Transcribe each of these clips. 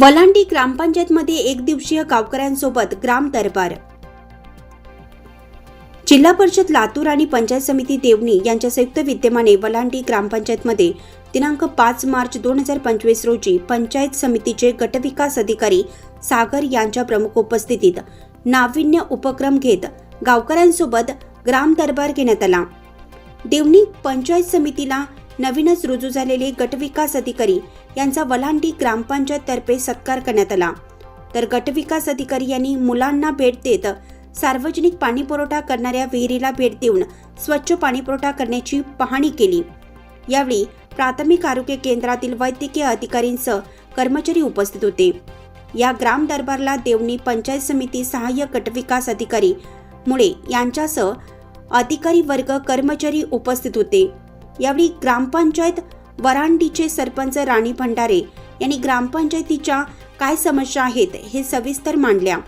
वलांडी ग्रामपंचायतमध्ये एक दिवसीय गावकऱ्यांसोबत ग्राम दरबार. जिल्हा परिषद लातूर आणि पंचायत समिती देवणी यांच्या संयुक्त विद्यमाने वलांडी ग्रामपंचायतमध्ये दिनांक पाच मार्च दोन हजार पंचवीस रोजी पंचायत समितीचे गटविकास अधिकारी सागर यांच्या प्रमुख उपस्थितीत नाविन्य उपक्रम घेत गावकऱ्यांसोबत ग्राम दरबार घेण्यात आला. देवणी पंचायत समितीला नवीनच रुजू झालेले गटविकास अधिकारी यांचा वलांडी ग्रामपंचायत तर्फे सत्कार करण्यात आला. तर गटविकास अधिकारी यांनी मुलांना भेट देत सार्वजनिक पाणीपुरवठा करणाऱ्या विहिरीला भेट देऊन स्वच्छ पाणीपुरवठा करण्याची पाहणी केली. यावेळी प्राथमिक आरोग्य केंद्रातील वैद्यकीय अधिकारींसह कर्मचारी उपस्थित होते. या ग्राम दरबारला देवणी पंचायत समिती सहाय्यक गटविकास अधिकारी मुळे यांच्यासह अधिकारी वर्ग कर्मचारी उपस्थित होते. यावेळी ग्रामपंचायत वरांडीचे सरपंच राणी भंडारे यांनी ग्रामपंचायतीच्या काय समस्या आहेत हे सविस्तर मांडल्या.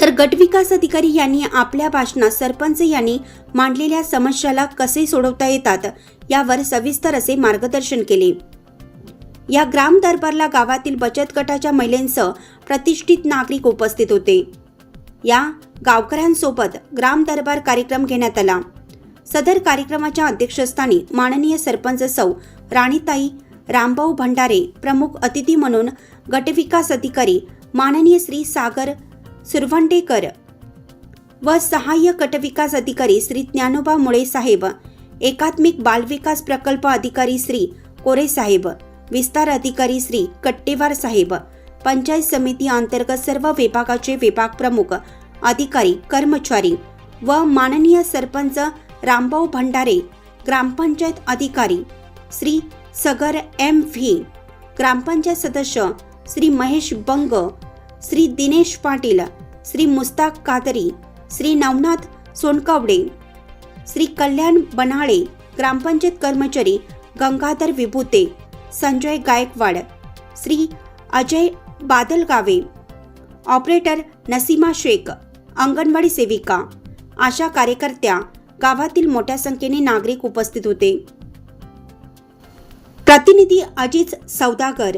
तर गटविकास अधिकारी यांनी आपल्या भाषणात सरपंच यांनी मांडलेल्या समस्याला कसे सोडवता येतात यावर सविस्तर असे मार्गदर्शन केले. या ग्राम दरबारला गावातील बचत गटाच्या महिलांसह प्रतिष्ठित नागरिक उपस्थित होते. या गावकऱ्यांसोबत ग्राम दरबार कार्यक्रम घेण्यात आला. सदर कार्यक्रमाच्या अध्यक्षस्थानी माननीय सरपंच सौ राणीताई रामभाऊ भंडारे प्रमुख अतिथी म्हणून गटविकास अधिकारी माननीय श्री सागर सुरवंडेकर व सहाय्य गटविकास अधिकारी श्री ज्ञानोबा मुळे साहेब एकात्मिक बालविकास प्रकल्प अधिकारी श्री कोरे साहेब विस्तार अधिकारी श्री कट्टेवार साहेब पंचायत समिती अंतर्गत सर्व विभागाचे विभाग प्रमुख अधिकारी कर्मचारी व माननीय सरपंच रामभाऊ भंडारे ग्रामपंचायत अधिकारी श्री सगर एम व्ही ग्रामपंचायत सदस्य श्री महेश बंग श्री दिनेश पाटील श्री मुस्ताक कादरी श्री नवनाथ सोनकावडे श्री कल्याण बनाळे ग्रामपंचायत कर्मचारी गंगाधर विभूते संजय गायकवाड श्री अजय बादलगावे ऑपरेटर नसीमा शेख अंगणवाडी सेविका आशा कार्यकर्त्या गावातील मोठ्या संख्येने नागरिक उपस्थित होते. प्रतिनिधी अजित सौदागर